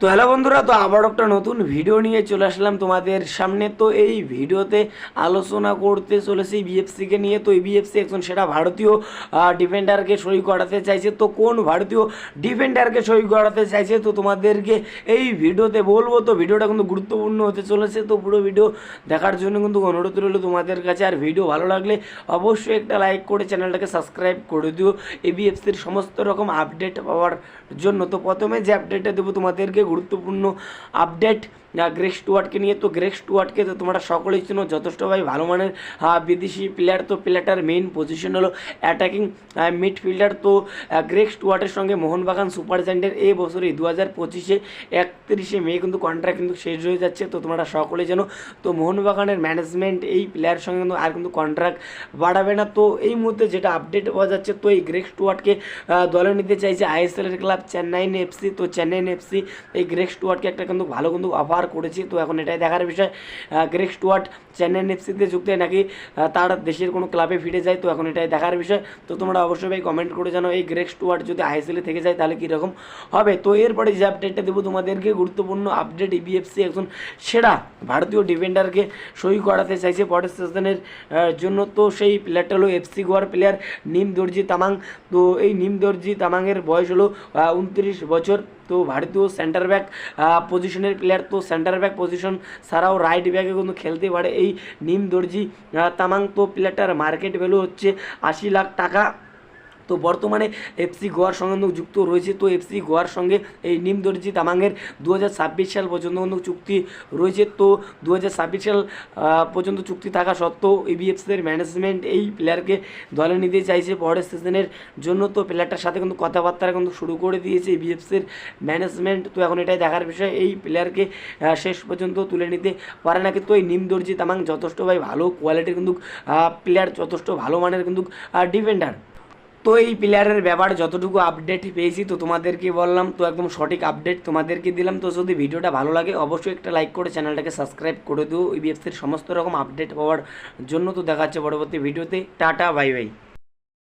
তো হ্যালো বন্ধুরা, তো আবার একটা নতুন ভিডিও নিয়ে চলে আসলাম তোমাদের সামনে। তো এই ভিডিওতে আলোচনা করতে চলেছি বিএফসিকে নিয়ে। তো এই বিএফসি একজন সেটা ভারতীয় ডিফেন্ডারকে সই করাতে চাইছে। তো কোন ভারতীয় ডিফেন্ডারকে সই করাতে চাইছে, তো তোমাদেরকে এই ভিডিওতে বলব। তো ভিডিওটা কিন্তু গুরুত্বপূর্ণ হতে চলেছে। তো পুরো ভিডিও দেখার জন্য কিন্তু অনুরোধ রইল তোমাদের কাছে। আর ভিডিও ভালো লাগলে অবশ্যই একটা লাইক করে চ্যানেলটাকে সাবস্ক্রাইব করে দিও। এ এবিএফসির সমস্ত রকম আপডেট পাওয়ার জন্য। তো প্রথমে যে আপডেটটা দেবো তোমাদেরকে গুরুত্বপূর্ণ আপডেট গ্রেক স্টুয়ার্টকে নিয়ে। তো গ্রেক স্টুয়ার্টকে তো তোমরা সকলেই চিনো যথেষ্ট ভাই ভালো মানের বিদেশি প্লেয়ার তো প্লেয়ারটার মেইন পজিশন হলো অ্যাটাকিং মিডফিল্ডার তো আহ, গ্রেক স্টুয়ার্টের সঙ্গে মোহনবাগান সুপার জায়েন্টের এই বছরে দু হাজার পঁচিশে একত্রিশে মে কিন্তু কন্ট্রাক্ট কিন্তু শেষ হয়ে যাচ্ছে। তো তোমরা সকলেই জানো তো মোহনবাগানের ম্যানেজমেন্ট এই প্লেয়ার সঙ্গে কিন্তু আর কিন্তু কন্ট্রাক্ট বাড়াবে না। তো এই মুহূর্তে যেটা আপডেট পাওয়া যাচ্ছে তো এই গ্রেক স্টুয়ার্টকে দলে নিতে চাইছে আইএসএলের ক্লাব চেন্নাইন এফসি তো চেন্নাইন এফসি এই গ্রেক স্টুয়ার্টকে একটা কিন্তু ভালো কিন্তু অফার করেছে। তো এখন এটাই দেখার বিষয় গ্রেক স্টুয়ার্ট চেন্নাইন এফসিতে যুক্ত হয় নাকি তার দেশের কোনো ক্লাবে ফিরে যায়, তো এখন এটাই দেখার বিষয়। তো তোমরা অবশ্যই ভাই কমেন্ট করে জানো এই গ্রেক স্টুয়ার্ট যদি আইএসএল থেকে যায় তাহলে কীরকম হবে? তো এরপরে যে আপডেটটা দেবো তোমাদেরকে, গুরুত্বপূর্ণ আপডেট ইবিএফসি একজন সেরা ভারতীয় ডিফেন্ডারকে সই করাতে চাইছে পরের সিজনের জন্য। তো সেই প্লেয়ারটা হলো এফসি গোয়ার প্লেয়ার নিম দর্জি তামাং। তো এই নিম দর্জি তামাংয়ের বয়স হলো উনত্রিশ বছর। তো ভারতীয় সেন্টার ব্যাক পজিশনের প্লেয়ার তো সেন্টার ব্যাক পজিশন ছাড়াও রাইট ব্যাকে কিন্তু খেলতে পারে এই নিম দর্জি তামাং তো প্লেয়ারটার মার্কেট ভ্যালু হচ্ছে আশি লাখ টাকা। তো বর্তমানে এফসি গোয়ার সঙ্গে যুক্ত রয়েছে। তো এফসি গোয়ার সঙ্গে এই নিম দর্জি তামাংয়ের দু সাল পর্যন্ত চুক্তি রয়েছে। তো দু হাজার ছাব্বিশ সাল পর্যন্ত চুক্তি থাকা সত্ত্বেও ইবিএফসির ম্যানেজমেন্ট এই প্লেয়ারকে দলে নিতে চাইছে পরের সিজনের জন্য। তো প্লেয়ারটার সাথে কিন্তু কথাবার্তা কিন্তু শুরু করে দিয়েছে ইবিএফসির ম্যানেজমেন্ট তো এখন এটাই দেখার বিষয়, এই প্লেয়ারকে শেষ পর্যন্ত তুলে নিতে পারে না কিন্তু এই নিম দর্জি তামাং যথেষ্ট ভাই ভালো কোয়ালিটির কিন্তু প্লেয়ার যথেষ্ট ভালো মানের কিন্তু ডিফেন্ডার তো এই প্লেয়ারের ব্যাপার যতটুকু আপডেট পেয়েছি তো তোমাদেরকে বললাম, তো একদম সঠিক আপডেট তোমাদেরকে দিলাম। তো যদি ভিডিওটা ভালো লাগে, অবশ্যই একটা লাইক করে চ্যানেলটাকে সাবস্ক্রাইব করে দিও। ইবিএফসির সমস্ত রকম আপডেট পাওয়ার জন্য তো দেখা যাচ্ছে পরবর্তী ভিডিওতে টাটা বাই বাই